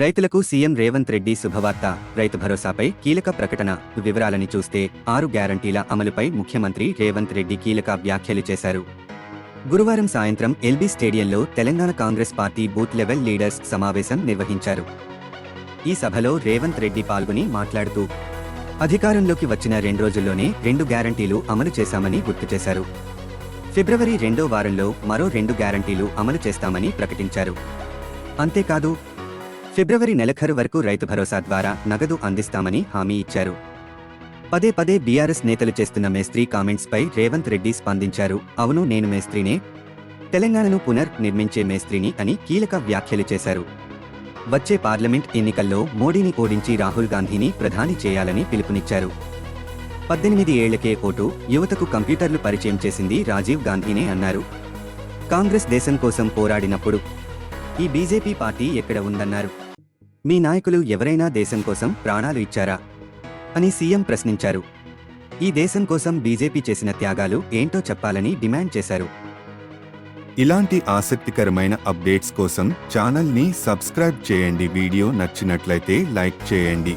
రైతులకు సీఎం రేవంత్ రెడ్డి శుభవార్త. రైతు భరోసాపై కీలక ప్రకటన. వివరాలని చూస్తే ఆరు గ్యారంటీల అమలుపై ముఖ్యమంత్రి రేవంత్ రెడ్డి కీలక వ్యాఖ్యలు చేశారు. గురువారం సాయంత్రం ఎల్బీ స్టేడియంలో Telangana Congress party booth level leaders సమావేశం నిర్వహించారు. ఈ సభలో రేవంత్ రెడ్డి పాల్గొని మాట్లాడుతూ అధికారంలోకి వచ్చిన రెండు రోజుల్లోనే రెండు గ్యారంటీలు అమలు చేశామని గుర్తు చేశారు. ఫిబ్రవరి రెండో వారంలో మరో రెండు గ్యారంటీలు అమలు చేస్తామని ప్రకటించారు. అంతేకాదు ఫిబ్రవరి నెలఖరు వరకు రైతు భరోసా ద్వారా నగదు అందిస్తామని హామీ ఇచ్చారు. పదే పదే బీఆర్ఎస్ నేతలు చేస్తున్న మేస్త్రీ కామెంట్స్పై రేవంత్ రెడ్డి స్పందించారు. అవును నేను మేస్త్రీనే. తెలంగాణను పునర్ నిర్మించే మేస్త్రిని అని కీలక వ్యాఖ్యలు చేశారు. వచ్చే పార్లమెంట్ ఎన్నికల్లో మోడీని ఓడించి రాహుల్ గాంధీని ప్రధాని చేయాలని పిలుపునిచ్చారు. పద్దెనిమిది ఏళ్ళకే ఓటు యువతకు కంప్యూటర్లు పరిచయం చేసింది రాజీవ్ గాంధీనే అన్నారు. కాంగ్రెస్ దేశం కోసం పోరాడినప్పుడు ఈ బీజేపీ పార్టీ ఎక్కడ ఉందన్నారు? మీ నాయకులు ఎవరైనా దేశం కోసం ప్రాణాలు ఇచ్చారా? అని సీఎం ప్రశ్నించారు. ఈ దేశం కోసం బీజేపీ చేసిన త్యాగాలు ఏంటో చెప్పాలని డిమాండ్ చేశారు. ఇలాంటి ఆసక్తికరమైన అప్డేట్స్ కోసం ఛానల్ని సబ్స్క్రైబ్ చేయండి. వీడియో నచ్చినట్లయితే లైక్ చేయండి.